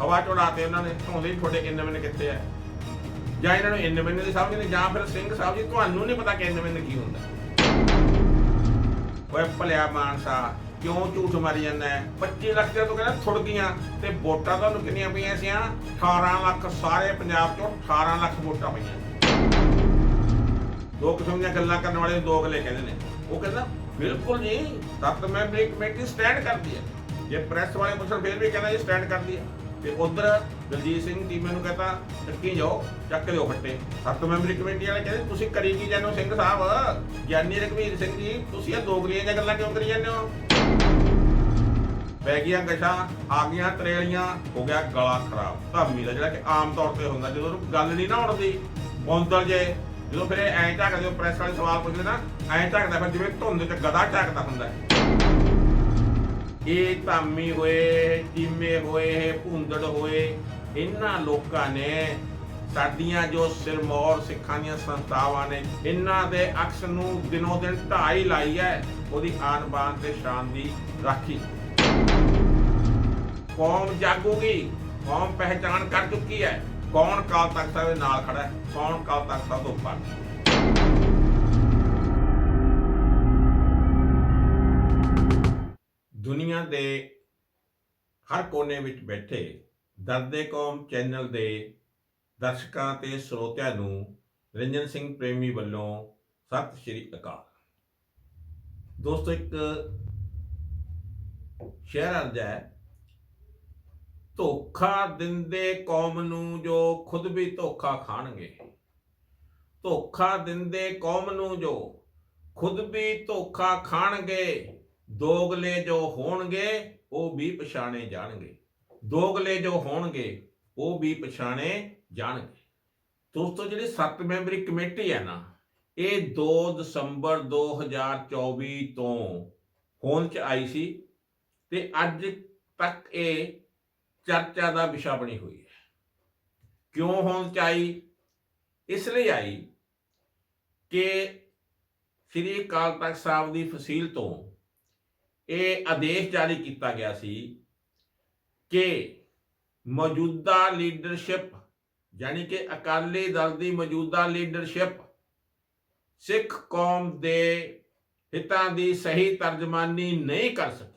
ਹਵਾ ਚੜਾਤੇ ਉਹਨਾਂ ਨੇ, ਧੌਂਦੇ ਹੀ ਤੁਹਾਡੇ ਕਿੰਨੇ ਮਹੀਨੇ ਕਿੱਥੇ ਆ। ਜਾਂ ਇਹਨਾਂ ਨੂੰ ਇੰਨ ਮਿੰਨ ਦੀ ਸਮਝ ਨਹੀਂ, ਜਾਂ ਫਿਰ ਸਿੰਘ ਸਾਹਿਬ ਜੀ, ਤੁਹਾਨੂੰ ਨਹੀਂ ਪਤਾ ਕਿ ਇੰਨ ਮਿੰਨ ਕੀ ਹੁੰਦਾ। ਓਏ ਭਲਿਆ ਮਾਨਸਾ, ਕਿਉਂ ਝੂਠ ਮਾਰੀ ਜਾਂਦਾ 25 ਲੱਖ ਦੇ ਤੋਂ ਕਹਿੰਦਾ ਥੁੜ ਗਈਆਂ, ਤੇ ਵੋਟਾਂ ਤੁਹਾਨੂੰ ਕਿੰਨੀਆਂ ਪਈਆਂ ਸੀਆਂ 18 ਲੱਖ ਸਾਰੇ ਪੰਜਾਬ ਚੋਂ 18 ਲੱਖ ਵੋਟਾਂ ਪਈਆਂ। ਦੋ ਕਿਸਮ ਦੀਆਂ ਗੱਲਾਂ ਕਰਨ ਵਾਲੇ ਦੋ ਗੱਲੇ ਕਹਿੰਦੇ ਨੇ। ਉਹ ਕਹਿੰਦਾ, ਬਿਲਕੁਲ ਨਹੀਂ ਸੱਤ ਮੈਂਬਰੀ ਕਮੇਟੀ ਸਟੈਂਡ ਕਰਦੀ ਹੈ। ਜੇ ਪ੍ਰੈਸ ਵਾਲੇ ਪੁੱਛਣ, ਫਿਰ ਵੀ ਕਹਿੰਦਾ ਇਹ ਸਟੈਂਡ ਕਰਦੀ ਹੈ। ਤੇ ਉਧਰ ਦਲਜੀਤ ਸਿੰਘ ਟੀਮ ਮੈਨੂੰ ਕਹਤਾ ਚੱਕੀ ਜਾਓ, ਚੱਕ ਲਿਓ ਫੱਟੇ। ਸੱਤ ਮੈਂਬਰੀ ਕਮੇਟੀ ਵਾਲੇ ਕਹਿੰਦੇ, ਤੁਸੀਂ ਕਰੀ ਕੀ ਜਾਂਦੇ ਹੋ ਸਿੰਘ ਸਾਹਿਬ? ਗਿਆਨੀ ਰਘਵੀਰ ਸਿੰਘ ਜੀ, ਤੁਸੀਂ ਇਹ ਦੋਗਲੀਆਂ ਦੀਆਂ ਗੱਲਾਂ ਕਿਉਂ ਕਰੀ ਜਾਂਦੇ ਹੋ? ਪੈ ਗਈਆਂ ਗਸ਼ਾਂ, ਆ ਗਈਆਂ ਤਰੇਲੀਆਂ, ਹੋ ਗਿਆ ਗਲਾ ਖਰਾਬ। ਧਾਮੀ ਦਾ ਜਿਹੜਾ ਕਿ ਆਮ ਤੌਰ ਤੇ ਹੁੰਦਾ, ਜਦੋਂ ਗੱਲ ਨਹੀਂ ਨਾ ਉੜਦੀ ਬੌਂਦਲ ਜੇ, ਜਦੋਂ ਫਿਰ ਐਂ ਝਾਕਦੇ ਹੋ, ਪ੍ਰੈਸ ਵਾਲੇ ਸਵਾਲ ਪੁੱਛਦੇ ਨਾ, ਐਂ ਝਾਕਦਾ, ਫਿਰ ਜਿਵੇਂ ਧੁੰਦ ਚ ਗਦਾ ਝਾਕਦਾ ਹੁੰਦਾ। ਹੈ। ਇਹ ਧਾਮੀ ਹੋਏ, ਚੀਮੇ ਹੋਏ ਭੁੰਦੜ ਹੋਏ, ਇਹਨਾਂ ਲੋਕਾਂ ਨੇ ਸਾਡੀਆਂ ਜੋ ਸਿਰਮੌਰ ਸਿੱਖਾਂ ਦੀਆਂ ਸੰਸਥਾਵਾਂ ਨੇ, ਇਹਨਾਂ ਦੇ ਅਕਸ ਨੂੰ ਦਿਨੋ ਦਿਨ ਢਾਈ ਲਾਈ ਹੈ, ਉਹਦੀ ਆਨ ਬਾਨ ਤੇ ਸ਼ਾਨ ਦੀ ਰਾਖੀ। ਕੌਮ ਜਾਗੂਗੀ, ਕੌਮ ਪਹਿਚਾਨ ਕਰ ਚੁੱਕੀ ਹੈ, ਕੌਣ ਕਾਲ ਤਖਤ ਦੇ ਨਾਲ ਖੜਾ ਹੈ, ਕੌਣ ਕਾਲ ਤਖਤ ਤੋਂ ਉੱਪਰ? ਦੁਨੀਆ ਦੇ ਹਰ ਕੋਨੇ ਵਿੱਚ ਬੈਠੇ ਦਰਦੇ ਕੌਮ ਚੈਨਲ ਦੇ ਦਰਸ਼ਕਾਂ ਤੇ ਸਰੋਤਿਆਂ ਨੂੰ ਰੰਜਨ ਸਿੰਘ ਪ੍ਰੇਮੀ ਵੱਲੋਂ ਸਤਿ ਸ਼੍ਰੀ ਅਕਾਲ। ਦੋਸਤੋ, ਇੱਕ ਸ਼ਹਿਰ ਅਰਜਾ ਹੈ, ਧੋਖਾ ਦਿੰਦੇ ਕੌਮ ਨੂੰ ਜੋ ਖੁਦ ਵੀ ਧੋਖਾ ਖਾਣਗੇ। ਧੋਖਾ ਦਿੰਦੇ ਕੌਮ ਨੂੰ ਜੋ ਖੁਦ ਵੀ ਧੋਖਾ ਖਾਣਗੇ। ਦੋਗਲੇ ਜੋ ਹੋਣਗੇ, ਉਹ ਵੀ ਪਛਾਣੇ ਜਾਣਗੇ। ਦੋਗਲੇ ਜੋ ਹੋਣਗੇ, ਉਹ ਵੀ ਪਛਾਣੇ ਜਾਣਗੇ। ਦੋਸਤੋ, ਜਿਹੜੀ 7 ਮੈਂਬਰੀ ਕਮੇਟੀ ਹੈ ਨਾ, ਇਹ 2 ਦਸੰਬਰ 2024 ਤੋਂ ਹੋਂਦ ਚ ਆਈ ਸੀ ਤੇ ਅੱਜ ਤੱਕ ਇਹ ਚਰਚਾ ਦਾ ਵਿਸ਼ਾ ਬਣੀ ਹੋਈ ਹੈ। ਕਿਉਂ ਹੋਂਦ ਚ ਆਈ? ਇਸ ਲਈ ਆਈ ਕਿ ਸ੍ਰੀ ਅਕਾਲ ਤਖਤ ਸਾਹਿਬ ਦੀ ਫਸੀਲ ਤੋਂ ਇਹ ਆਦੇਸ਼ ਜਾਰੀ ਕੀਤਾ ਗਿਆ ਸੀ ਕਿ ਮੌਜੂਦਾ ਲੀਡਰਸ਼ਿਪ ਯਾਨੀ ਕਿ ਅਕਾਲੀ ਦਲ ਦੀ ਮੌਜੂਦਾ ਲੀਡਰਸ਼ਿਪ ਸਿੱਖ ਕੌਮ ਦੇ ਹਿੱਤਾਂ ਦੀ ਸਹੀ ਤਰਜਮਾਨੀ ਨਹੀਂ ਕਰ ਸਕੀ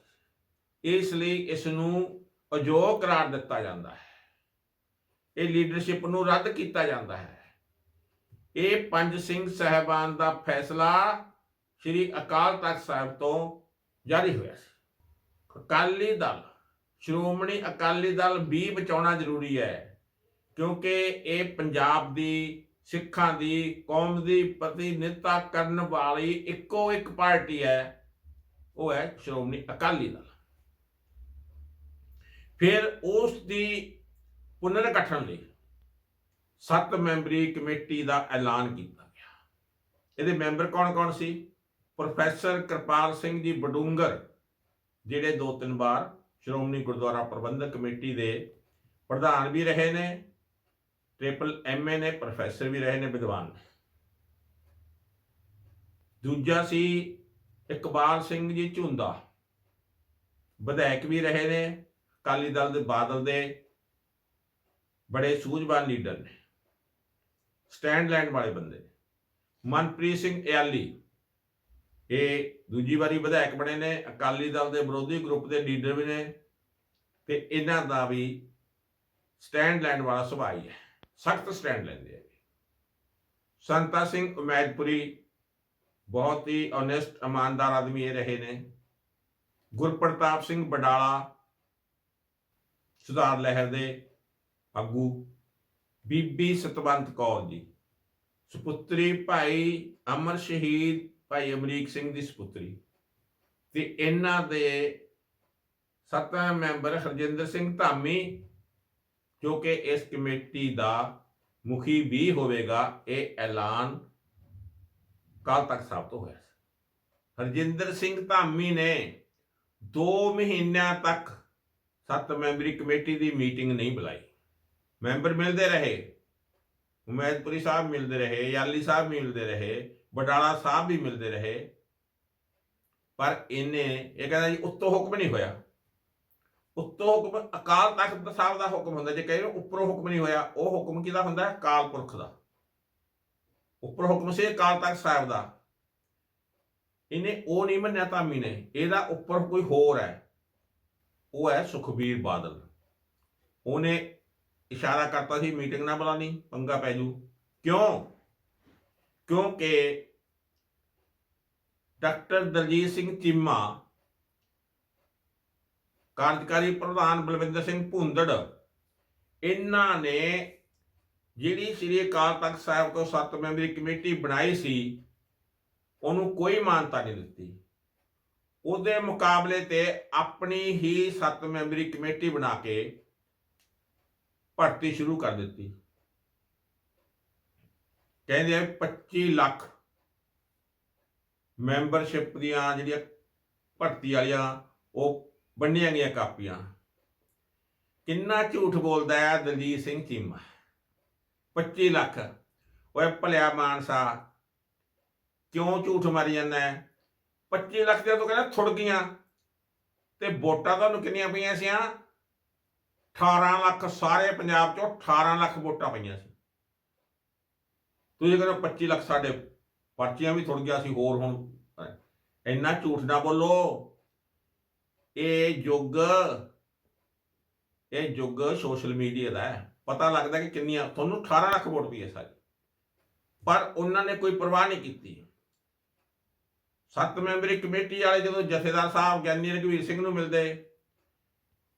ਇਸ ਲਈ ਇਸ ਨੂੰ ਅਯੋਗ ਕਰਾਰ ਦਿੱਤਾ ਜਾਂਦਾ ਹੈ। ਇਹ ਲੀਡਰਸ਼ਿਪ ਨੂੰ ਰੱਦ ਕੀਤਾ ਜਾਂਦਾ ਹੈ। ਇਹ ਪੰਜ ਸਿੰਘ ਸਹਿਬਾਨ ਦਾ ਫੈਸਲਾ ਸ੍ਰੀ ਅਕਾਲ ਤਖਤ ਸਾਹਿਬ ਤੋਂ ਜਾਰੀ ਹੋਇਆ ਸੀ। ਅਕਾਲੀ ਦਲ, ਸ਼੍ਰੋਮਣੀ ਅਕਾਲੀ ਦਲ ਵੀ ਬਚਾਉਣਾ ਜ਼ਰੂਰੀ ਹੈ, ਕਿਉਂਕਿ ਇਹ ਪੰਜਾਬ ਦੀ, ਸਿੱਖਾਂ ਦੀ, ਕੌਮ ਦੀ ਪ੍ਰਤੀਨਿਧਤਾ ਕਰਨ ਵਾਲੀ ਇੱਕੋ ਇੱਕ ਪਾਰਟੀ ਹੈ, ਉਹ ਹੈ ਸ਼੍ਰੋਮਣੀ ਅਕਾਲੀ ਦਲ। ਫਿਰ ਉਸ ਦੀ ਪੁਨਰ ਗਠਨ ਲਈ ਸੱਤ ਮੈਂਬਰੀ ਕਮੇਟੀ ਦਾ ਐਲਾਨ ਕੀਤਾ ਗਿਆ। ਇਹਦੇ ਮੈਂਬਰ ਕੌਣ-ਕੌਣ ਸੀ? ਪ੍ਰੋਫੈਸਰ ਕਿਰਪਾਲ ਸਿੰਘ ਜੀ ਬਡੂੰਗਰ, ਜਿਹੜੇ ਦੋ ਤਿੰਨ ਵਾਰ ਸ਼੍ਰੋਮਣੀ ਗੁਰਦੁਆਰਾ ਪ੍ਰਬੰਧਕ ਕਮੇਟੀ ਦੇ ਪ੍ਰਧਾਨ ਵੀ ਰਹੇ ਨੇ ਟ੍ਰਿਪਲ ਐਮਏ ਨੇ ਪ੍ਰੋਫੈਸਰ ਵੀ ਰਹੇ ਨੇ, ਵਿਦਵਾਨ ਦੂਜਾ ਸੀ ਇਕਬਾਲ ਸਿੰਘ ਜੀ ਝੁੰਦਾ, ਵਿਧਾਇਕ ਵੀ ਰਹੇ ਨੇ, ਅਕਾਲੀ ਦਲ ਦੇ ਬਾਦਲ ਦੇ ਬੜੇ ਸੂਝਵਾਨ ਲੀਡਰ ਨੇ, ਸਟੈਂਡ ਲੈਣ ਵਾਲੇ ਬੰਦੇ ਨੇ। ਮਨਪ੍ਰੀਤ ਸਿੰਘ ਇਆਲੀ ਇਹ ਦੂਜੀ ਵਾਰੀ ਵਿਧਾਇਕ ਬਣੇ ਨੇ, ਅਕਾਲੀ ਦਲ ਦੇ ਵਿਰੋਧੀ ਗਰੁੱਪ ਦੇ ਲੀਡਰ ਵੀ ਨੇ ਤੇ ਇਹਨਾਂ ਦਾ ਵੀ ਸਟੈਂਡ ਲੈਣ ਵਾਲਾ ਸੁਭਾਅ ਹੈ ਸਖਤ ਸਟੈਂਡ ਲੈਂਦੇ ਆ। ਸੰਤਾ ਸਿੰਘ ਉਮੈਦਪੁਰੀ ਬਹੁਤ ਹੀ ਓਨੈਸਟ ਇਮਾਨਦਾਰ ਆਦਮੀ ਇਹ ਰਹੇ ਨੇ। ਗੁਰਪ੍ਰਤਾਪ ਸਿੰਘ ਬਡਾਲਾ ਸੁਧਾਰ ਲਹਿਰ ਦੇ ਆਗੂ। ਬੀਬੀ ਸਤਵੰਤ ਕੌਰ ਜੀ, ਸੁਪੁੱਤਰੀ ਭਾਈ ਅਮਰ ਸ਼ਹੀਦ ਭਾਈ ਅਮਰੀਕ ਸਿੰਘ ਦੀ ਸੁਪੁੱਤਰੀ। ਤੇ ਇਹਨਾਂ ਦੇ ਸੱਤਵੇਂ ਮੈਂਬਰ ਹਰਜਿੰਦਰ ਸਿੰਘ ਧਾਮੀ, ਜੋ ਕਿ ਇਸ ਕਮੇਟੀ ਦਾ ਮੁਖੀ ਵੀ ਹੋਵੇਗਾ, ਇਹ ਐਲਾਨ ਕੱਲ ਤੱਕ ਸਾਹਿਬ ਤੋਂ ਹੋਇਆ ਹਰਜਿੰਦਰ ਸਿੰਘ ਧਾਮੀ ਨੇ 2 ਮਹੀਨਿਆਂ ਤੱਕ ਸੱਤ ਮੈਂਬਰੀ ਕਮੇਟੀ ਦੀ ਮੀਟਿੰਗ ਨਹੀਂ ਬੁਲਾਈ। ਮੈਂਬਰ ਮਿਲਦੇ ਰਹੇ। ਉਮੈਦਪੁਰੀ ਸਾਹਿਬ ਮਿਲਦੇ ਰਹੇ ਯਾਲੀ ਸਾਹਿਬ ਮਿਲਦੇ ਰਹੇ। ਬਟਾਲਾ ਸਾਹਿਬ ਵੀ ਮਿਲਦੇ ਰਹੇ। ਪਰ ਇਹਨੇ ਇਹ ਕਹਿੰਦਾ ਜੀ ਉੱਤੋਂ ਹੁਕਮ ਨਹੀਂ ਹੋਇਆ। ਉੱਤੋਂ ਹੁਕਮ, ਅਕਾਲ ਤਖਤ ਸਾਹਿਬ ਦਾ ਹੁਕਮ ਹੁੰਦਾ, ਜੇ ਕਹੇ ਉੱਪਰੋਂ ਹੁਕਮ ਨਹੀਂ ਹੋਇਆ, ਉਹ ਹੁਕਮ ਕਿਹਦਾ ਹੁੰਦਾ? ਹੈ ਅਕਾਲ ਪੁਰਖ ਦਾ। ਉੱਪਰੋਂ ਹੁਕਮ ਸੀ ਅਕਾਲ ਤਖਤ ਸਾਹਿਬ ਦਾ। ਇਹਨੇ ਉਹ ਨਹੀਂ ਮੰਨਿਆ ਧਾਮੀ ਨੇ, ਇਹਦਾ ਉੱਪਰ ਕੋਈ ਹੋਰ ਹੈ। ਉਹ ਹੈ ਸੁਖਬੀਰ ਬਾਦਲ। ਉਹਨੇ ਇਸ਼ਾਰਾ ਕਰਤਾ ਸੀ, ਮੀਟਿੰਗ ਨਾ ਬੁਲਾਣੀ ਪੰਗਾ ਪੈ ਜੂ। ਕਿਉਂ? ਕਿਉਂਕਿ ਡਾਕਟਰ ਦਲਜੀਤ ਸਿੰਘ ਚੀਮਾ, ਕਾਰਜਕਾਰੀ ਪ੍ਰਧਾਨ ਬਲਵਿੰਦਰ ਸਿੰਘ ਭੁੰਦੜ, ਇਹਨਾਂ ਨੇ ਜਿਹੜੀ ਸ੍ਰੀ ਅਕਾਲ ਤਖਤ ਸਾਹਿਬ ਤੋਂ ਸੱਤ ਮੈਂਬਰੀ ਕਮੇਟੀ ਬਣਾਈ ਸੀ, ਉਹਨੂੰ ਕੋਈ ਮਾਨਤਾ ਨਹੀਂ ਦਿੱਤੀ। ਉਹਦੇ ਮੁਕਾਬਲੇ ਤੇ ਆਪਣੀ ਹੀ ਸੱਤ ਮੈਂਬਰੀ ਕਮੇਟੀ ਬਣਾ ਕੇ ਭਰਤੀ ਸ਼ੁਰੂ ਕਰ ਦਿੱਤੀ। ਕਹਿੰਦੇ ਆ 25 ਲੱਖ ਮੈਂਬਰਸ਼ਿਪ ਦੀਆਂ ਜਿਹੜੀਆਂ ਭਰਤੀ ਵਾਲੀਆਂ, ਉਹ ਬੰਨੀਆਂ ਗਈਆਂ ਕਾਪੀਆਂ। ਕਿੰਨਾ ਝੂਠ ਬੋਲਦਾ ਹੈ ਦਲਜੀਤ ਸਿੰਘ ਚੀਮਾ? 25 ਲੱਖ। ਓਏ ਭਲਿਆ ਮਾਨਸਾ, ਕਿਉਂ ਝੂਠ ਮਾਰੀ ਜਾਂਦਾ ਹੈ? 25 ਲੱਖ ਦੇ ਤੋਂ ਕਹਿੰਦਾ ਥੁੜ ਗਈਆਂ। ਤੇ ਵੋਟਾਂ ਤੁਹਾਨੂੰ ਕਿੰਨੀਆਂ ਪਈਆਂ ਸੀ 18 ਲੱਖ ਸਾਰੇ ਪੰਜਾਬ ਚੋਂ 18 ਲੱਖ ਵੋਟਾਂ ਪਈਆਂ ਸੀ। ਤੁਸੀਂ ਕਹਿੰਦੇ 25 ਲੱਖ ਸਾਡੇ ਪਰਚੀਆਂ ਵੀ ਥੁੜ ਗਿਆ ਸੀ ਹੋਰ ਹੁਣ। ਇੰਨਾ ਝੂਠ ਨਾ ਬੋਲੋ। ਇਹ ਯੁੱਗ ਇਹ ਯੁੱਗ ਸੋਸ਼ਲ ਮੀਡੀਆ ਦਾ ਹੈ। ਪਤਾ ਲੱਗਦਾ ਕਿ ਕਿੰਨੀਆਂ, ਤੁਹਾਨੂੰ 18 ਲੱਖ ਵੋਟ ਪਈ ਹੈ ਸਾਰੀ। ਪਰ ਉਹਨਾਂ ਨੇ ਕੋਈ ਪਰਵਾਹ ਨਹੀਂ ਕੀਤੀ। ਸੱਤ ਮੈਂਬਰੀ ਕਮੇਟੀ ਵਾਲੇ ਜਦੋਂ ਜਥੇਦਾਰ ਸਾਹਿਬ ਗਿਆਨੀ ਰਘਵੀਰ ਸਿੰਘ ਨੂੰ ਮਿਲਦੇ,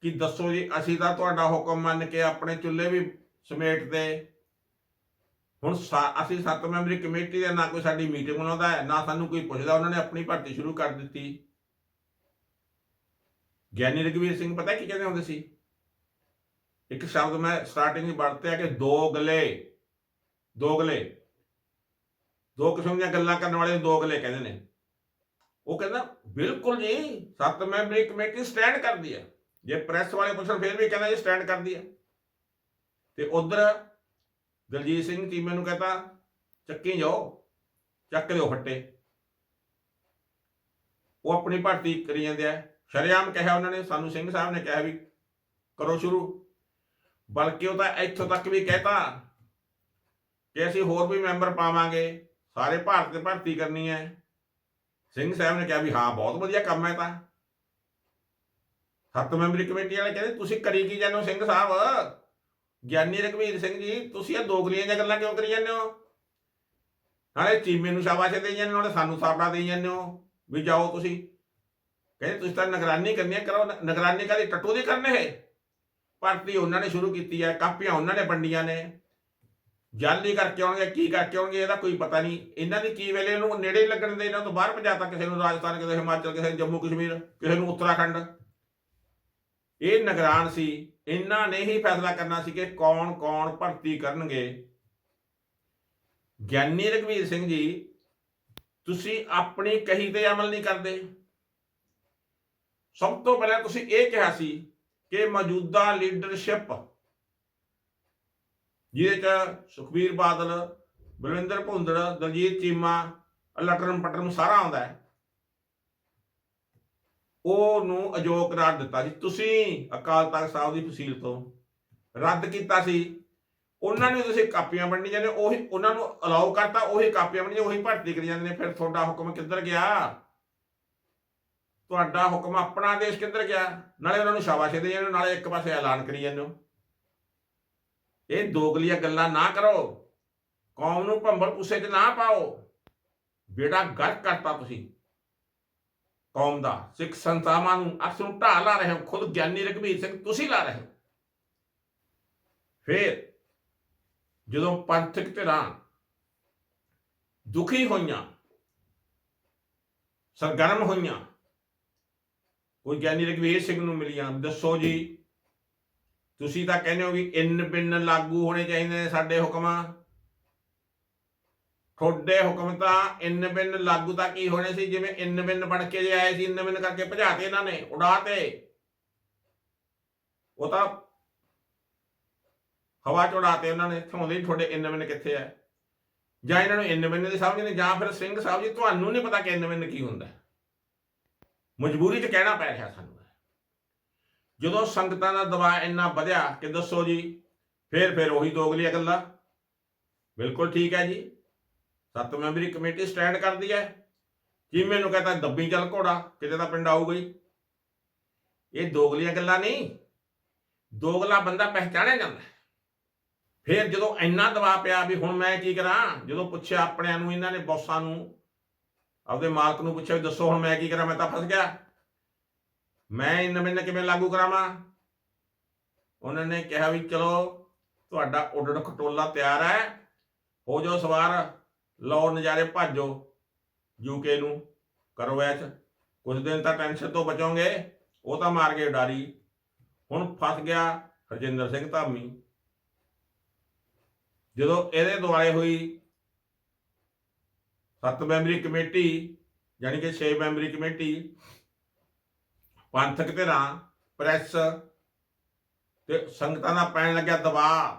ਕਿ ਦੱਸੋ ਜੀ, ਅਸੀਂ ਤਾਂ ਤੁਹਾਡਾ ਹੁਕਮ ਮੰਨ ਕੇ ਆਪਣੇ ਚੁੱਲ੍ਹੇ ਵੀ ਸਮੇਟਦੇ ਹੁਣ ਸਾ- ਅਸੀਂ ਸੱਤ ਮੈਂਬਰੀ ਕਮੇਟੀ ਦਾ, ਨਾ ਕੋਈ ਸਾਡੀ ਮੀਟਿੰਗ ਬਣਾਉਂਦਾ ਹੈ, ਨਾ ਸਾਨੂੰ ਕੋਈ ਪੁੱਛਦਾ, ਉਹਨਾਂ ਨੇ ਆਪਣੀ ਭਰਤੀ ਸ਼ੁਰੂ ਕਰ ਦਿੱਤੀ। ਗਿਆਨੀ ਰਘਵੀਰ ਸਿੰਘ, ਪਤਾ ਕੀ ਕਹਿੰਦੇ ਹੁੰਦੇ ਸੀ? ਇੱਕ ਸ਼ਬਦ ਮੈਂ ਸਟਾਰਟਿੰਗ ਵਿੱਚ ਵਰਤਿਆ ਕਿ ਦੋ ਗਲੇ ਦੋ ਗਲੇ। ਦੋ ਕਿਸਮ ਦੀਆਂ ਗੱਲਾਂ ਕਰਨ ਵਾਲੇ ਦੋ ਗਲੇ ਕਹਿੰਦੇ ਨੇ। ਉਹ ਕਹਿੰਦਾ, ਬਿਲਕੁਲ ਜੀ, ਸੱਤ ਮੈਂਬਰੀ ਕਮੇਟੀ ਸਟੈਂਡ ਕਰਦੀ ਹੈ। ਜੇ ਪ੍ਰੈਸ ਵਾਲੇ ਪੁੱਛਣ, ਫਿਰ ਵੀ ਕਹਿੰਦਾ ਜੀ ਸਟੈਂਡ ਕਰਦੀ ਹੈ। ਤੇ ਉਧਰ ਦਲਜੀਤ ਸਿੰਘ ਚੀਮੇ ਨੂੰ ਕਹਤਾ, ਚੱਕੀ ਜਾਓ, ਚੱਕ ਲਿਓ ਫੱਟੇ। ਉਹ ਆਪਣੀ ਭਰਤੀ ਕਰੀ ਜਾਂਦੇ ਆ। ਸ਼ਰਿਆਮ ਕਿਹਾ ਉਹਨਾਂ ਨੇ, ਸਾਨੂੰ ਸਿੰਘ ਸਾਹਿਬ ਨੇ ਕਿਹਾ ਵੀ ਕਰੋ ਸ਼ੁਰੂ। ਬਲਕਿ ਉਹ ਤਾਂ ਇੱਥੋਂ ਤੱਕ ਵੀ ਕਹਿਤਾ ਕਿ ਅਸੀਂ ਹੋਰ ਵੀ ਮੈਂਬਰ ਪਾਵਾਂਗੇ, ਸਾਰੇ ਭਾਰਤ ਤੇ ਭਰਤੀ ਕਰਨੀ ਹੈ। ਸਿੰਘ ਸਾਹਿਬ ਨੇ ਕਿਹਾ ਵੀ ਹਾਂ, ਬਹੁਤ ਵਧੀਆ ਕੰਮ ਹੈ ਤਾਂ। ਸੱਤ ਮੈਂਬਰੀ ਕਮੇਟੀ ਵਾਲੇ ਕਹਿੰਦੇ, ਤੁਸੀਂ ਕਰੀ ਕੀ ਜਾਂਦੇ ਹੋ ਸਿੰਘ ਸਾਹਿਬ? ਗਿਆਨੀ ਰਘਵੀਰ ਸਿੰਘ ਜੀ, ਤੁਸੀਂ ਇਹ ਦੋਗਲੀਆਂ ਜਿਹੀਆਂ ਗੱਲਾਂ ਕਿਉਂ ਕਰੀ ਜਾਂਦੇ ਹੋ? ਨਾਲੇ ਚੀਮੇ ਨੂੰ ਸ਼ਾਬਾਸ਼ ਦੇਈ ਜਾਂਦੇ ਹੋ, ਨਾਲੇ ਸਾਨੂੰ ਸਾਬੜਾ ਦੇਈ ਜਾਂਦੇ ਹੋ, ਵੀ ਜਾਓ ਤੁਸੀਂ। ਕਹਿੰਦੇ ਤੁਸੀਂ ਤਾਂ ਨਿਗਰਾਨੀ ਕਰਨੀ ਹੈ, ਕਰੋ, ਨਿਗਰਾਨੀ ਕਾਦੀ ਟੱਟੂ ਦੀ ਕਰਨੇ ਹੈ ਭਰਤੀ ਉਹਨਾਂ ਨੇ ਸ਼ੁਰੂ ਕੀਤੀ ਹੈ, ਕਾਪੀਆਂ ਉਹਨਾਂ ਨੇ ਵੰਡੀਆਂ ਨੇ। ਜਾਲੀ ਕਰਕੇ ਆਉਣਗੇ, ਕੀ ਕਰਕੇ ਆਉਣਗੇ, ਇਹਦਾ ਕੋਈ ਪਤਾ ਨਹੀਂ। ਇਹਨਾਂ ਦੀ ਕੀ ਵੇਲੇ ਇਹਨੂੰ ਨੇੜੇ ਲੱਗਣ ਦੇ, ਇਹਨਾਂ ਤੋਂ ਬਾਹਰ ਭਜਾਤਾ ਕਿਸੇ ਨੂੰ ਰਾਜਸਥਾਨ, ਕਿਸੇ ਹਿਮਾਚਲ, ਕਿਸੇ ਨੂੰ ਜੰਮੂ, ਕਸ਼ਮੀਰ, ਕਿਸੇ ਨੂੰ ਉੱਤਰਾਖੰਡ। ਇਹ ਨਿਗਰਾਨ ਸੀ ਇਹਨਾਂ ਨੇ ਹੀ ਫੈਸਲਾ ਕਰਨਾ ਸੀ ਕਿ ਕੌਣ ਕੌਣ ਭਰਤੀ ਕਰਨਗੇ। ਗਿਆਨੀ ਰਘਵੀਰ ਸਿੰਘ ਜੀ, ਤੁਸੀਂ ਆਪਣੀ ਕਹੀ ਤੇ ਅਮਲ ਨਹੀਂ ਕਰਦੇ। ਸਭ ਤੋਂ ਪਹਿਲਾਂ ਤੁਸੀਂ ਇਹ ਕਿਹਾ ਸੀ ਕਿ ਮੌਜੂਦਾ ਲੀਡਰਸ਼ਿਪ ਜਿਹਦੇ ਚ ਸੁਖਬੀਰ ਬਾਦਲ, ਬਲਵਿੰਦਰ ਭੁੰਦੜ, ਦਲਜੀਤ ਚੀਮਾ ਲਟਰਮ ਪਟਰਮ ਸਾਰਾ ਆਉਂਦਾ ਹੈ। ਉਹ ਨੂੰ ਅਜੋਗ ਕਰਾਰ ਦਿੱਤਾ ਸੀ ਤੁਸੀਂ ਅਕਾਲ ਤਖਤ ਸਾਹਿਬ ਦੀ ਫਸੀਲ ਤੋਂ ਰੱਦ ਕੀਤਾ ਸੀ। ਉਹਨਾਂ ਨੇ ਤੁਸੀਂ ਕਾਪੀਆਂ ਵੰਡੀ ਜਾਂਦੇ ਉਹੀ ਉਹਨਾਂ ਨੂੰ ਅਲਾਉ ਕਰਤਾ, ਉਹੀ ਕਾਪੀਆਂ ਵੰਡੀ ਉਹੀ ਭਰਤੀ ਕਰੀ ਜਾਂਦੇ ਨੇ। ਫਿਰ ਤੁਹਾਡਾ ਹੁਕਮ ਕਿੱਧਰ ਗਿਆ? ਤੁਹਾਡਾ ਹੁਕਮ ਆਪਣਾ ਦੇਸ਼ ਕਿੱਧਰ ਗਿਆ? ਨਾਲੇ ਉਹਨਾਂ ਨੂੰ ਸ਼ਾਬਾਸ਼ ਦੇ ਜਾਂਦੇ ਨਾਲੇ ਇੱਕ ਪਾਸੇ ਐਲਾਨ ਕਰੀ ਜਾਂਦੇ ਹੋ। ਇਹ ਦੋਗਲੀਆਂ ਗੱਲਾਂ ਨਾ ਕਰੋ। ਕੌਮ ਨੂੰ ਭੰਬਲ ਪੁੱਸੇ 'ਚ ਨਾ ਪਾਓ। ਬੇੜਾ ਗਰਕ ਕਰਤਾ ਤੁਸੀਂ। ਕੌਮ ਦਾ, ਸਿੱਖ ਸੰਤਾਵਾਂ ਨੂੰ ਅਕਸ ਨੂੰ ਢਾਹ ਲਾ ਰਹੇ ਹੋ, ਖੁਦ ਗਿਆਨੀ ਰਘਵੀਰ ਸਿੰਘ ਤੁਸੀਂ ਲਾ ਰਹੇ ਹੋ। ਫਿਰ ਜਦੋਂ ਪੰਥਕ ਧਿਰਾਂ ਦੁਖੀ ਹੋਈਆਂ, ਸਰਗਰਮ ਹੋਈਆਂ, ਕੋਈ ਗਿਆਨੀ ਰਘਵੀਰ ਸਿੰਘ ਨੂੰ ਮਿਲੀਆਂ ਦੱਸੋ ਜੀ, ਤੁਸੀਂ ਤਾਂ ਕਹਿੰਦੇ ਹੋ ਵੀ ਇਨ ਬਿਨ ਲਾਗੂ ਹੋਣੇ ਚਾਹੀਦੇ ਨੇ ਸਾਡੇ ਹੁਕਮਾਂ ਤੁਹਾਡੇ ਹੁਕਮ ਤਾਂ ਇਨ ਬਿੰਨ ਲਾਗੂ ਤਾਂ ਕੀ ਹੋਣੇ ਸੀ? ਜਿਵੇਂ ਇਨ ਬਿੰਨ ਬਣ ਕੇ ਜੇ ਆਏ ਸੀ, ਇਨ ਬਿਨ ਕਰਕੇ ਭਜਾਤੇ ਇਹਨਾਂ ਨੇ ਉਡਾਤੇ ਉਹ ਤਾਂ ਹਵਾ ਚ ਉਡਾਤੇ ਉਹਨਾਂ ਨੇ ਥਾਉਂਦੇ ਹੀ ਤੁਹਾਡੇ ਇਨ ਕਿੱਥੇ ਆ? ਜਾਂ ਇਹਨਾਂ ਨੂੰ ਇਨ ਬਿਨ ਦੀ ਸਮਝ ਨਹੀਂ, ਜਾਂ ਫਿਰ ਸਿੰਘ ਸਾਹਿਬ ਜੀ, ਤੁਹਾਨੂੰ ਨਹੀਂ ਪਤਾ ਕਿ ਇਨ ਬਿਨ ਕੀ ਹੁੰਦਾ। ਮਜਬੂਰੀ 'ਚ ਕਹਿਣਾ ਪੈ ਰਿਹਾ ਸਾਨੂੰ। ਜਦੋਂ ਸੰਗਤਾਂ ਦਾ ਦਬਾਅ ਇੰਨਾ ਵਧਿਆ ਕਿ ਦੱਸੋ ਜੀ ਫੇਰ ਫੇਰ ਉਹੀ ਦੋਗਲੀਆਂ ਗੱਲਾਂ ਬਿਲਕੁਲ ਠੀਕ ਹੈ ਜੀ। ਸੱਤ ਮੈਂਬਰੀ ਕਮੇਟੀ ਸਟੈਂਡ ਕਰਦੀ ਹੈ। ਜੀ ਮੈਨੂੰ ਕਹਤਾ, ਦੱਬੀ ਚੱਲ ਘੋੜਾ, ਕਿਤੇ ਤਾਂ ਪਿੰਡ ਆਊਗਾ ਹੀ। ਇਹ ਦੋਗਲੀਆਂ ਗੱਲਾਂ ਨਹੀਂ। ਦੋਗਲਾ ਬੰਦਾ ਪਹਿਚਾਣਿਆ ਜਾਂਦਾ। ਫਿਰ ਜਦੋਂ ਇੰਨਾ ਦਬਾਅ ਪਿਆ ਵੀ ਹੁਣ ਮੈਂ ਕੀ ਕਰਾਂ, ਜਦੋਂ ਪੁੱਛਿਆ ਆਪਣਿਆਂ ਨੂੰ, ਇਹਨਾਂ ਨੇ ਬੌਸਾਂ ਨੂੰ, ਆਪਦੇ ਮਾਲਕ ਨੂੰ ਪੁੱਛਿਆ ਵੀ ਦੱਸੋ ਹੁਣ ਮੈਂ ਕੀ ਕਰਾਂ, ਮੈਂ ਤਾਂ ਫਸ ਗਿਆ। ਮੈਂ ਇਹਨਾਂ ਮੈਨੂੰ ਕਿਵੇਂ ਲਾਗੂ ਕਰਾਵਾਂ? ਉਹਨਾਂ ਨੇ ਕਿਹਾ ਵੀ ਚਲੋ, ਤੁਹਾਡਾ ਉਡੜ ਖਟੋਲਾ ਤਿਆਰ ਹੈ। ਹੋ ਜਾਓ ਸਵਾਰ। ਲਓ ਨਜ਼ਾਰੇ ਭਾਜੋ ਯੂਕੇ ਨੂੰ ਕਰੋ ਐਚ ਕੁਝ ਦਿਨ ਤਾਂ ਟੈਨਸ਼ਨ ਤੋਂ ਬਚੋਗੇ, ਉਹ ਤਾਂ ਮਾਰ ਗਏ ਉਡਾਰੀ। ਹੁਣ ਫਸ ਗਿਆ ਹਰਜਿੰਦਰ ਸਿੰਘ ਧਾਮੀ। ਜਦੋਂ ਇਹਦੇ ਦੁਆਲੇ ਹੋਈ ਸੱਤ ਮੈਂਬਰੀ ਕਮੇਟੀ ਯਾਨੀ ਕਿ 6 ਮੈਂਬਰੀ ਕਮੇਟੀ, ਪੰਥਕ ਧਿਰਾਂ, ਪ੍ਰੈਸ ਤੇ ਸੰਗਤਾਂ ਦਾ ਪੈਣ ਲੱਗਿਆ ਦਬਾਅ।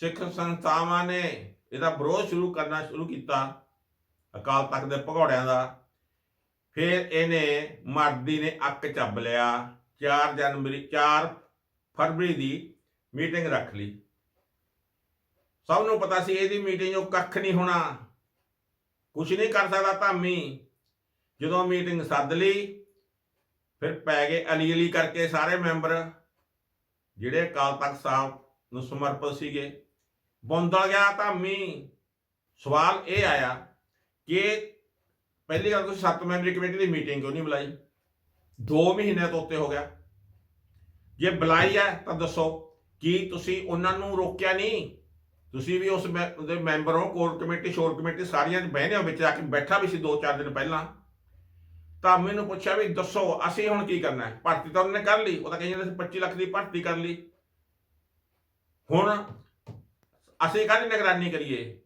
ਸਿੱਖ ਸੰਸਥਾਵਾਂ ਨੇ ਇਹਦਾ ਵਿਰੋਧ ਸ਼ੁਰੂ ਕਰਨਾ ਸ਼ੁਰੂ ਕੀਤਾ ਅਕਾਲ ਤਖਤ ਦੇ ਭਗੌੜਿਆਂ ਦਾ। ਫਿਰ ਇਹਨੇ ਮਰਦੀ ਨੇ ਅੱਕ ਚੱਬ ਲਿਆ। 4 ਜਨਵਰੀ 4 ਫਰਵਰੀ ਦੀ ਮੀਟਿੰਗ ਰੱਖ ਲਈ। ਸਭ ਨੂੰ ਪਤਾ ਸੀ ਇਹਦੀ ਮੀਟਿੰਗ ਉਹ ਕੱਖ ਨਹੀਂ ਹੋਣਾ। ਕੁਝ ਨਹੀਂ ਕਰ ਸਕਦਾ ਧਾਮੀ। ਜਦੋਂ ਮੀਟਿੰਗ ਸੱਦ ਲਈ, ਫਿਰ ਪੈ ਗਏ ਅਲੀ ਅਲੀ ਕਰਕੇ ਸਾਰੇ ਮੈਂਬਰ, ਜਿਹੜੇ ਅਕਾਲ ਤਖਤ ਸਾਹਿਬ ਨੂੰ ਸਮਰਪਿਤ ਸੀਗੇ। ਬੁੰਦਲ ਗਿਆ ਤਾਂ ਮੀ ਸਵਾਲ ਇਹ ਆਇਆ ਕਿ ਪਹਿਲੀ ਗੱਲ ਤੁਸੀਂ ਸੱਤ ਮੈਂਬਰੀ ਕਮੇਟੀ ਦੀ ਮੀਟਿੰਗ ਕਿਉਂ ਨਹੀਂ ਬੁਲਾਈ? 2 ਮਹੀਨੇ ਤੋਂ ਉੱਤੇ ਹੋ ਗਿਆ। ਜੇ ਬੁਲਾਈ ਹੈ ਤਾਂ ਦੱਸੋ ਕੀ ਤੁਸੀਂ ਉਹਨਾਂ ਨੂੰ ਰੋਕਿਆ ਨਹੀਂ? ਤੁਸੀਂ ਵੀ ਉਸ ਮੈ- ਮੈਂਬਰ ਹੋ, ਕੋਰ ਕਮੇਟੀ, ਸ਼ੋਰ ਕਮੇਟੀ ਸਾਰੀਆਂ 'ਚ ਬਹਿਨੇ ਹੋ, ਵਿੱਚ ਆ ਕੇ ਬੈਠਾ ਵੀ ਸੀ 2-4 ਦਿਨ ਪਹਿਲਾਂ। ਤਾਂ ਮੈਨੂੰ ਪੁੱਛਿਆ ਵੀ ਦੱਸੋ, ਅਸੀਂ ਹੁਣ ਕੀ ਕਰਨਾ ਹੈ? ਭਰਤੀ ਤਾਂ ਉਹਨੇ ਕਰ ਲਈ, ਉਹ ਤਾਂ ਕਹਿੰਦੇ ਅਸੀਂ 25 ਲੱਖ ਦੀ ਭਰਤੀ ਕਰ ਲਈ। ਹੁਣ ਅਸੀਂ ਕਾਹਦੀ ਨਿਗਰਾਨੀ ਕਰੀਏ?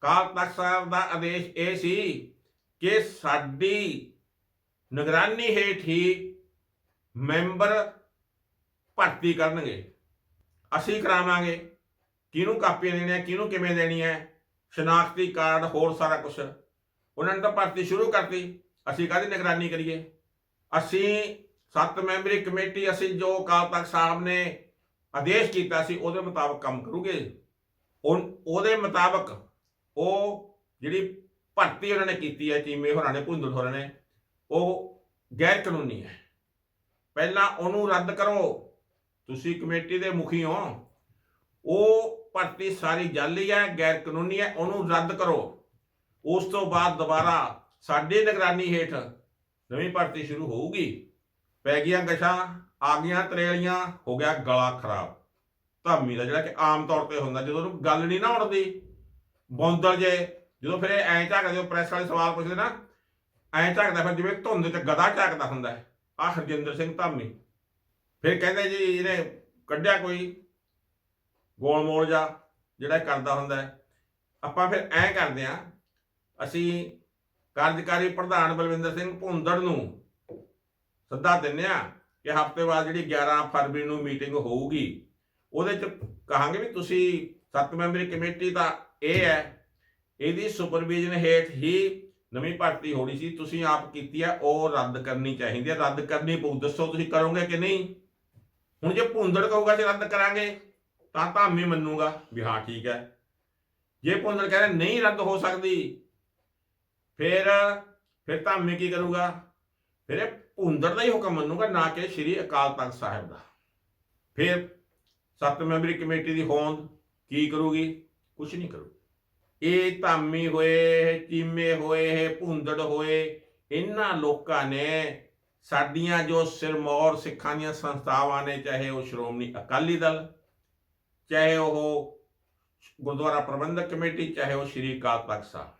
ਕਾਲ ਤਖਤ ਸਾਹਿਬ ਦਾ ਆਦੇਸ਼ ਇਹ ਸੀ ਕਿ ਸਾਡੀ ਨਿਗਰਾਨੀ ਹੇਠ ਹੀ ਮੈਂਬਰ ਭਰਤੀ ਕਰਨਗੇ। ਅਸੀਂ ਕਰਾਵਾਂਗੇ। ਕਿਹਨੂੰ ਕਾਪੀਆਂ ਦੇਣੀਆਂ, ਕਿਹਨੂੰ ਕਿਵੇਂ ਦੇਣੀਆਂ? ਸ਼ਨਾਖਤੀ ਕਾਰਡ, ਹੋਰ ਸਾਰਾ ਕੁਝ ਉਹਨਾਂ ਨੇ ਤਾਂ ਭਰਤੀ ਸ਼ੁਰੂ ਕਰਤੀ। ਅਸੀਂ ਕਾਹਦੀ ਨਿਗਰਾਨੀ ਕਰੀਏ? ਅਸੀਂ ਸੱਤ ਮੈਂਬਰੀ ਕਮੇਟੀ, ਅਸੀਂ ਜੋ ਅਕਾਲ ਤਖਤ ਸਾਹਿਬ ਨੇ ਆਦੇਸ਼ ਕੀਤਾ ਸੀ, ਉਹਦੇ ਮੁਤਾਬਕ ਕੰਮ ਕਰੂਗੇ। ਉਹਦੇ ਮੁਤਾਬਕ ਉਹ ਜਿਹੜੀ ਭਰਤੀ ਉਹਨਾਂ ਨੇ ਕੀਤੀ ਹੈ, ਚੀਮੇ ਹੋਰਾਂ ਨੇ, ਭੁੰਦੜ ਹੋਰਾਂ ਨੇ, ਉਹ ਗੈਰ ਕਾਨੂੰਨੀ ਹੈ। ਪਹਿਲਾਂ ਉਹਨੂੰ ਰੱਦ ਕਰੋ। ਤੁਸੀਂ ਕਮੇਟੀ ਦੇ ਮੁਖੀ ਹੋ। ਉਹ ਭਰਤੀ ਸਾਰੀ ਜਾਲੀ ਹੈ, ਗੈਰ ਕਾਨੂੰਨੀ ਹੈ, ਉਹਨੂੰ ਰੱਦ ਕਰੋ। ਉਸ ਤੋਂ ਬਾਅਦ ਦੁਬਾਰਾ ਸਾਡੀ ਨਿਗਰਾਨੀ ਹੇਠ ਨਵੀਂ ਭਰਤੀ ਸ਼ੁਰੂ ਹੋਊਗੀ। ਪੈ ਗਈਆਂ ਗਸ਼ਾਂ, ਆ ਗਈਆਂ ਤਰੇਲੀਆਂ, ਹੋ ਗਿਆ ਗਲਾ ਖਰਾਬ। ਧਾਮੀ ਦਾ ਜਿਹੜਾ ਕਿ ਆਮ ਤੌਰ ਤੇ ਹੁੰਦਾ, ਜਦੋਂ ਉਹਨੂੰ ਗੱਲ ਨਹੀਂ ਨਾ ਉੜਦੀ ਬੌਂਦਲ ਜੇ, ਜਦੋਂ ਫਿਰ ਐਂ ਝਾਕਦੇ, ਉਹ ਪ੍ਰੈਸ ਵਾਲੇ ਸਵਾਲ ਪੁੱਛਦੇ ਨਾ, ਐਂ ਝਾਕਦਾ, ਫਿਰ ਜਿਵੇਂ ਧੁੰਦ ਚ ਗਧਾ ਝਾਕਦਾ ਹੁੰਦਾ ਹੈ ਆ ਹਰਜਿੰਦਰ ਸਿੰਘ ਧਾਮੀ ਫਿਰ ਕਹਿੰਦੇ ਜੀ ਇਹਨੇ ਕੱਢਿਆ ਕੋਈ ਗੋਲ ਮੋਲ ਜਾ ਜਿਹੜਾ ਕਰਦਾ ਹੁੰਦਾ ਹੈ। ਆਪਾਂ ਫਿਰ ਐਂ ਕਰਦੇ ਆ ਅਸੀਂ ਕਾਰਜਕਾਰੀ ਪ੍ਰਧਾਨ ਬਲਵਿੰਦਰ ਸਿੰਘ ਭੁੰਦੜ ਨੂੰ ਸੱਦਾ ਦਿੰਨੇ ਆ ਕਿ ਹਫ਼ਤੇ ਬਾਅਦ ਜਿਹੜੀ 11 ਫਰਵਰੀ ਨੂੰ ਮੀਟਿੰਗ ਹੋਊਗੀ ਉਹਦੇ ਚ ਕਹਾਂਗੇ ਵੀ ਤੁਸੀਂ ਸੱਤ ਮੈਂਬਰੀ ਕਮੇਟੀ ਦਾ ਇਹ ਹੈ, ਇਹਦੀ ਸੁਪਰਵਿਜ਼ਨ ਹੇਠ ਹੀ ਨਵੀਂ ਭਰਤੀ ਹੋਣੀ ਸੀ, ਤੁਸੀਂ ਆਪ ਕੀਤੀ ਹੈ ਉਹ ਰੱਦ ਕਰਨੀ ਚਾਹੀਦੀ ਹੈ ਰੱਦ ਕਰਨੀ ਪਊ, ਦੱਸੋ ਤੁਸੀਂ ਕਰੋਗੇ ਕਿ ਨਹੀਂ? ਹੁਣ ਜੇ ਭੁੰਦੜ ਕਹੂਗਾ ਜੇ ਰੱਦ ਕਰਾਂਗੇ, ਤਾਂ ਧਾਮੀ ਮੰਨੂਗਾ ਵੀ ਹਾਂ, ਠੀਕ ਹੈ। ਜੇ ਭੁੰਦੜ ਕਹਿੰਦਾ ਨਹੀਂ ਰੱਦ ਹੋ ਸਕਦੀ, ਫਿਰ ਫਿਰ ਧਾਮੀ ਕੀ ਕਰੂਗਾ? ਫਿਰ ਇਹ ਭੁੰਦੜ ਦਾ ਹੀ ਹੁਕਮ ਮੰਨੂਗਾ, ਨਾ ਕਿ ਸ੍ਰੀ ਅਕਾਲ ਤਖਤ ਸਾਹਿਬ ਦਾ। ਫਿਰ ਸੱਤ ਮੈਂਬਰੀ ਕਮੇਟੀ ਦੀ ਹੋਂਦ ਕੀ ਕਰੂਗੀ? ਕੁਝ ਨਹੀਂ ਕਰੂਗੀ ਇਹ ਧਾਮੀ ਹੋਏ ਚੀਮੇ ਹੋਏ ਭੁੰਦੜ ਹੋਏ, ਇਹਨਾਂ ਲੋਕਾਂ ਨੇ ਸਾਡੀਆਂ ਜੋ ਸਿਰਮੌਰ ਸਿੱਖਾਂ ਦੀਆਂ ਸੰਸਥਾਵਾਂ ਨੇ, ਚਾਹੇ ਉਹ ਸ਼੍ਰੋਮਣੀ ਅਕਾਲੀ ਦਲ, ਚਾਹੇ ਉਹ ਗੁਰਦੁਆਰਾ ਪ੍ਰਬੰਧਕ ਕਮੇਟੀ, ਚਾਹੇ ਉਹ ਸ਼੍ਰੀ ਅਕਾਲ ਤਖਤ ਸਾਹਿਬ।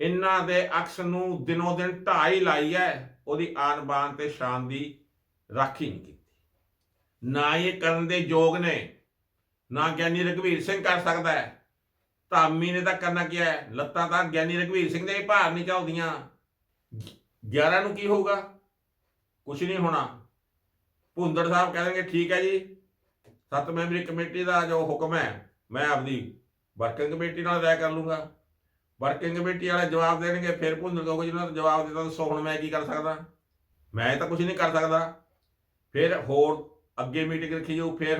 ਇਹਨਾਂ ਦੇ ਅਕਸ ਨੂੰ ਦਿਨੋ ਦਿਨ ਢਾਈ ਲਾਈ ਹੈ ਉਹਦੀ ਆਨ ਬਾਨ ਤੇ ਸ਼ਾਨ ਦੀ ਰਾਖੀ ਨਹੀਂ ਕੀਤੀ। ਨਾ ਇਹ ਕਰਨ ਦੇ ਯੋਗ ਨੇ, ਨਾ ਗਿਆਨੀ ਰਘਵੀਰ ਸਿੰਘ ਕਰ ਸਕਦਾ ਹੈ। ਧਾਮੀ ਨੇ ਤਾਂ ਕਰਨਾ ਕੀ ਹੈ? ਲੱਤਾਂ ਤਾਂ ਗਿਆਨੀ ਰਘਵੀਰ ਸਿੰਘ ਦੇ ਭਾਰ ਨਹੀਂ ਚੱਲਦੀਆਂ। 11 ਨੂੰ ਕੀ ਹੋਊਗਾ? ਕੁਝ ਨਹੀਂ ਹੋਣਾ। ਭੁੰਦੜ ਸਾਹਿਬ ਕਹਿੰਦੇ ਠੀਕ ਹੈ ਜੀ, ਸੱਤ ਮੈਂਬਰੀ ਕਮੇਟੀ ਦਾ ਜੋ ਹੁਕਮ ਹੈ, ਮੈਂ ਆਪਦੀ ਵਰਕਿੰਗ ਕਮੇਟੀ ਨਾਲ ਰਾਇ ਕਰ ਲੂੰਗਾ। ਵਰਕਿੰਗ ਕਮੇਟੀ ਵਾਲੇ ਜਵਾਬ ਦੇਣਗੇ, ਫਿਰ ਭੁੰਦੜ ਕਹੋਗੇ ਜਿਹਨਾਂ ਦਾ ਜਵਾਬ ਦਿੱਤਾ ਦੱਸੋ ਹੁਣ ਮੈਂ ਕੀ ਕਰ ਸਕਦਾ? ਮੈਂ ਤਾਂ ਕੁਝ ਨਹੀਂ ਕਰ ਸਕਦਾ। ਫਿਰ ਹੋਰ ਅੱਗੇ ਮੀਟਿੰਗ ਰੱਖੀ ਜਾਊ, ਫਿਰ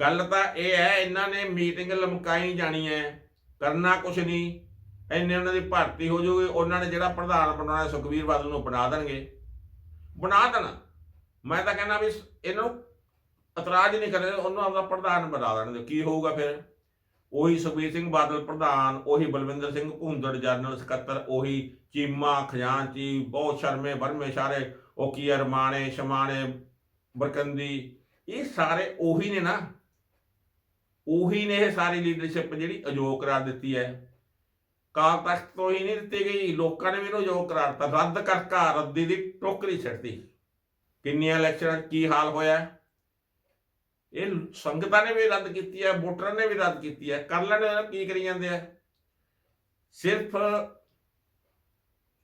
ਗੱਲ ਤਾਂ ਇਹ ਹੈ, ਇਹਨਾਂ ਨੇ ਮੀਟਿੰਗ ਲਮਕਾਈ ਜਾਣੀ ਹੈ, ਕਰਨਾ ਕੁਛ ਨਹੀਂ। ਇੰਨੇ ਉਹਨਾਂ ਦੀ ਭਰਤੀ ਹੋ ਜਾਊਗੀ, ਉਹਨਾਂ ਨੇ ਜਿਹੜਾ ਪ੍ਰਧਾਨ ਬਣਾਉਣਾ ਸੁਖਵੀਰ ਬਾਦਲ ਨੂੰ ਬਣਾ ਦੇਣਗੇ। ਬਣਾ ਦੇਣਾ। ਮੈਂ ਤਾਂ ਕਹਿੰਦਾ ਵੀ ਇਹਨਾਂ ਨੂੰ ਇਤਰਾਜ਼ ਨਹੀਂ ਕਰਦੇ ਉਹਨੂੰ ਆਪਦਾ ਪ੍ਰਧਾਨ ਬਣਾ ਦੇਣਗੇ। ਕੀ ਹੋਊਗਾ ਫਿਰ? ਉਹੀ ਸੁਖਬੀਰ ਸਿੰਘ ਬਾਦਲ ਪ੍ਰਧਾਨ, ਉਹੀ ਬਲਵਿੰਦਰ ਸਿੰਘ ਭੁੰਦੜ ਜਨਰਲ ਸਕੱਤਰ, ਉਹੀ ਚੀਮਾ, ਖਜ਼ਾਨਚੀ, ਬਹੁਤ ਸ਼ਰਮੇ ਬਰਮੇ ਸਾਰੇ, ਉਹ ਕੀ ਅਰਮਾਣੇ ਸ਼ਮਾਣੇ ਬਰਕੰਦੀ, ਇਹ ਸਾਰੇ ਉਹੀ ਨੇ ਨਾ। ਉਹੀ ਨੇ ਇਹ ਸਾਰੀ ਲੀਡਰਸ਼ਿਪ ਜਿਹੜੀ ਅਯੋਗ ਕਰਾਰ ਦਿੱਤੀ ਹੈ। ਕਾਲ ਤਖਤ ਤੋਂ ਹੀ ਨਹੀਂ ਦਿੱਤੀ ਗਈ, ਲੋਕਾਂ ਨੇ ਵੀ ਅਯੋਗ ਕਰਾਰ ਰੱਦ ਕਰਕਾ ਰੱਦੀ ਦੀ ਟੋਕਰੀ ਛੱਡਤੀ। ਕਿੰਨੀਆਂ ਇਲੈਕਸ਼ਨਾਂ ਕੀ ਹਾਲ ਹੋਇਆ? ਇਹ ਸੰਗਤਾਂ ਨੇ ਵੀ ਰੱਦ ਕੀਤੀ ਹੈ, ਵੋਟਰਾਂ ਨੇ ਵੀ ਰੱਦ ਕੀਤੀ ਹੈ। ਕਰ ਲੈਣ ਕੀ ਕਰੀ ਜਾਂਦੇ ਆ? ਸਿਰਫ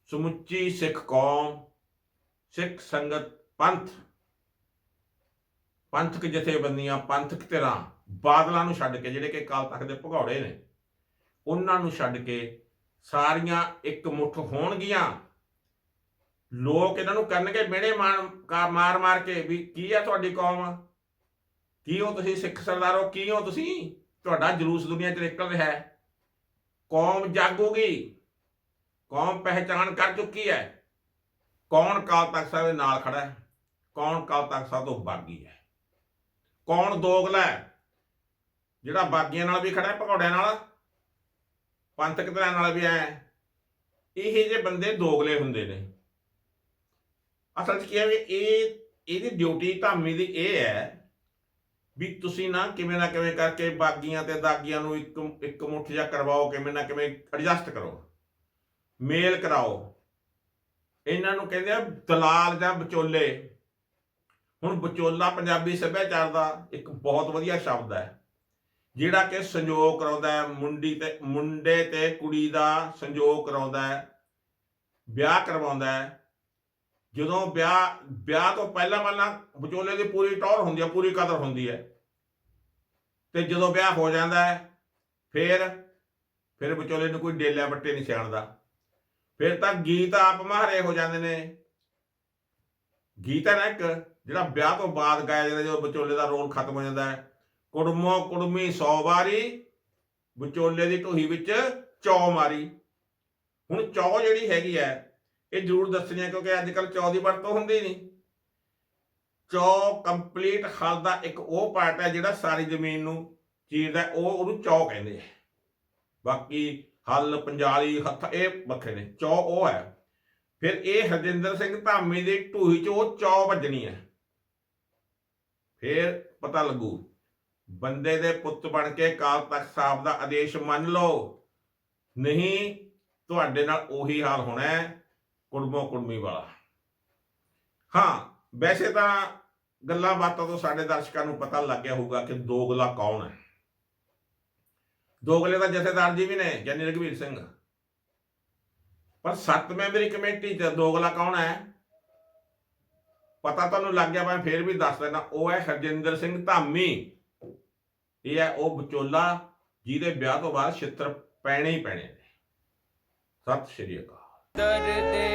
ਸਮੁੱਚੀ ਸਿੱਖ ਕੌਮ, ਸਿੱਖ ਸੰਗਤ, ਪੰਥ ਪੰਥਕ ਜਥੇਬੰਦੀਆਂ, ਪੰਥਕ ਧਿਰਾਂ ਬਾਦਲਾਂ ਨੂੰ ਛੱਡ ਕੇ, ਜਿਹੜੇ ਕਿ ਕਾਲ ਤੱਕ ਦੇ ਭਗੌੜੇ ਨੇ, ਉਹਨਾਂ ਨੂੰ ਛੱਡ ਕੇ ਸਾਰੀਆਂ ਇੱਕ ਮੁੱਠ ਹੋਣਗੀਆਂ। ਲੋਕ ਇਹਨਾਂ ਨੂੰ ਕਰਨਗੇ ਮਿਹਣੇ ਮਾਰ ਮਾਰ ਮਾਰ ਕੇ ਵੀ ਕੀ ਆ ਤੁਹਾਡੀ ਕੌਮ? ਕੀ ਹੋ ਤੁਸੀਂ ਸਿੱਖ ਸਰਦਾਰੋ? ਕੀ ਹੋ ਤੁਸੀਂ? ਤੁਹਾਡਾ ਜਲੂਸ ਦੁਨੀਆ 'ਚ ਨਿਕਲ ਰਿਹਾ ਹੈ। ਕੌਮ ਜਾਗੂਗੀ। ਕੌਮ ਪਹਿਚਾਨ ਕਰ ਚੁੱਕੀ ਹੈ। ਕੌਣ ਕਾਲ ਤਖਤ ਸਾਹਿਬ ਦੇ ਨਾਲ ਖੜਾ ਹੈ? ਕੌਣ ਕਾਲ ਤਖਤ ਸਾਹਿਬ ਤੋਂ ਬਾਗੀ ਹੈ? ਕੌਣ ਦੋਗਲਾ ਹੈ? ਜਿਹੜਾ ਬਾਗੀਆਂ ਨਾਲ ਵੀ ਖੜਾ ਹੈ, ਭਗੌੜਿਆਂ ਨਾਲ? ਪੰਥਕ ਧਿਰਾਂ ਨਾਲ ਵੀ ਆਇਆ ਇਹ ਜੇ ਬੰਦੇ ਦੋਗਲੇ ਹੁੰਦੇ ਨੇ। ਅਸਲ 'ਚ ਕੀ ਹੈ ਵੀ ਇਹ, ਇਹਦੀ ਡਿਊਟੀ ਧਾਮੀ ਦੀ ਇਹ ਹੈ ਵੀ ਤੁਸੀਂ ਨਾ ਕਿਵੇਂ ਨਾ ਕਿਵੇਂ ਕਰਕੇ ਬਾਗੀਆਂ ਤੇ ਦਾਗੀਆਂ ਨੂੰ ਇੱਕ ਇੱਕ ਮੁੱਠ ਜਿਹਾ ਕਰਵਾਓ, ਕਿਵੇਂ ਨਾ ਕਿਵੇਂ ਐਡਜਸਟ ਕਰੋ। ਮੇਲ ਕਰਾਓ। ਇਹਨਾਂ ਨੂੰ ਕਹਿੰਦੇ ਆ ਦਲਾਲ ਜਾਂ ਵਿਚੋਲੇ। ਹੁਣ ਵਿਚੋਲਾ ਪੰਜਾਬੀ ਸੱਭਿਆਚਾਰ ਦਾ ਇੱਕ ਬਹੁਤ ਵਧੀਆ ਸ਼ਬਦ ਹੈ। ਜਿਹੜਾ ਕਿ ਸੰਜੋਗ ਕਰਾਉਂਦਾ ਹੈ, ਮੁੰਡੀ ਤੇ, ਮੁੰਡੇ ਤੇ ਕੁੜੀ ਦਾ ਸੰਜੋਗ ਕਰਾਉਂਦਾ ਹੈ, ਵਿਆਹ ਕਰਵਾਉਂਦਾ ਹੈ। ਜਦੋਂ ਵਿਆਹ ਵਿਆਹ ਤੋਂ ਪਹਿਲਾਂ ਪਹਿਲਾਂ ਵਿਚੋਲੇ ਦੀ ਪੂਰੀ ਟੌਰ ਹੁੰਦੀ ਹੈ, ਪੂਰੀ ਕਦਰ ਹੁੰਦੀ ਹੈ। ਤੇ ਜਦੋਂ ਵਿਆਹ ਹੋ ਜਾਂਦਾ ਹੈ, ਫਿਰ ਫਿਰ ਵਿਚੋਲੇ ਨੂੰ ਕੋਈ ਡੇਲਿਆਂ ਬੱਟੇ ਨਹੀਂ ਸਿਆਣਦਾ। ਫਿਰ ਤਾਂ ਗੀਤ ਆਪ ਮਹਾਰੇ ਹੋ ਜਾਂਦੇ ਨੇ। ਗੀਤ ਹੈ ਨਾ ਇੱਕ ਜਿਹੜਾ ਵਿਆਹ ਤੋਂ ਬਾਅਦ ਗਾਇਆ ਜਾਂਦਾ, ਜਦੋਂ ਵਿਚੋਲੇ ਦਾ ਰੋਲ ਖਤਮ ਹੋ ਜਾਂਦਾ ਹੈ, ਕੁੜਮੋ ਕੁੜਮੀ 100 ਵਾਰੀ, ਵਿਚੋਲੇ ਦੀ ਢੂਹੀ ਵਿੱਚ ਚੌ ਮਾਰੀ। ਹੁਣ ਚੌ ਜਿਹੜੀ ਹੈਗੀ ਹੈ, ਇਹ ਜ਼ਰੂਰ ਦੱਸਣੀ ਹੈ ਕਿਉਂਕਿ ਅੱਜ ਕੱਲ ਚੌ ਦੀ ਵਰਤੋਂ ਹੁੰਦੀ ਨਹੀਂ। ਚੌ ਕੰਪਲੀਟ ਹਲ ਦਾ ਇੱਕ ਉਹ ਪਾਰਟ ਹੈ, ਜਿਹੜਾ ਸਾਰੀ ਜ਼ਮੀਨ ਨੂੰ ਚੀਰਦਾ ਉਹ ਉਹਨੂੰ ਚੌ ਕਹਿੰਦੇ ਆ। ਬਾਕੀ ਹਲ, ਪੰਜਾਲੀ, ਹੱਥ, ਇਹ ਵੱਖਰੇ ਨੇ, ਚੌ ਉਹ ਹੈ। ਫਿਰ ਇਹ ਹਰਜਿੰਦਰ ਸਿੰਘ ਧਾਮੀ ਦੀ ਢੂਹੀ 'ਚ ਉਹ ਚੌ ਵੱਜਣੀ ਹੈ। ਫੇਰ ਪਤਾ ਲੱਗੂ। ਬੰਦੇ ਦੇ ਪੁੱਤ ਬਣ ਕੇ ਕਾਲ ਤਖਤ ਸਾਹਿਬ ਦਾ ਆਦੇਸ਼ ਮੰਨ ਲਓ। ਨਹੀਂ, ਤੁਹਾਡੇ ਨਾਲ ਉਹੀ ਹਾਲ ਹੋਣਾ ਹੈ, ਕੁੜਮੋ ਕੁੜਮੀ ਵਾਲਾ। ਹਾਂ, ਵੈਸੇ ਤਾਂ ਗੱਲਾਂ ਬਾਤਾਂ ਤੋਂ ਸਾਡੇ ਦਰਸ਼ਕਾਂ ਨੂੰ ਪਤਾ ਲੱਗ ਗਿਆ ਹੋਊਗਾ ਕਿ ਦੋਗਲਾ ਕੌਣ ਹੈ। ਦੋਗਲੇ ਦਾ ਜਥੇਦਾਰ ਜੀ ਵੀ ਨੇ ਗਿਆਨੀ ਰਘਵੀਰ ਸਿੰਘ। ਪਰ ਸੱਤ ਮੈਂਬਰੀ ਕਮੇਟੀ ਚ ਦੋਗਲਾ ਕੌਣ ਹੈ? ਪਤਾ ਤੁਹਾਨੂੰ ਲੱਗ ਗਿਆ ਮੈਂ ਫੇਰ ਵੀ ਦੱਸ ਦੇਣਾ ਉਹ ਹੈ ਹਰਜਿੰਦਰ ਸਿੰਘ ਧਾਮੀ। ਇਹ ਹੈ ਉਹ ਵਿਚੋਲਾ ਜਿਹਦੇ ਵਿਆਹ ਤੋਂ ਬਾਅਦ ਛਿੱਤਰ ਪੈਣੇ ਹੀ ਪੈਣੇ ਨੇ। ਸਤਿ ਸ਼੍ਰੀ ਅਕਾਲ। ਦਰਦੇ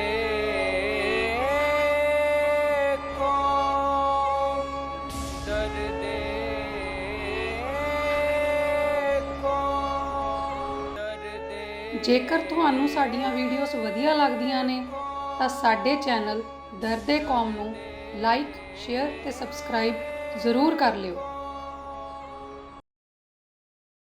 ਕੋ ਦਰਦੇ ਕੋ ਦਰਦੇ ਜੇਕਰ ਤੁਹਾਨੂੰ ਸਾਡੀਆਂ ਵੀਡੀਓਜ਼ ਵਧੀਆ ਲੱਗਦੀਆਂ ਨੇ ਤਾਂ ਸਾਡੇ ਚੈਨਲ ਦਰਦੇ ਕੌਮ ਨੂੰ ਲਾਈਕ ਸ਼ੇਅਰ ਤੇ ਸਬਸਕ੍ਰਾਈਬ ਜ਼ਰੂਰ ਕਰ ਲਿਓ।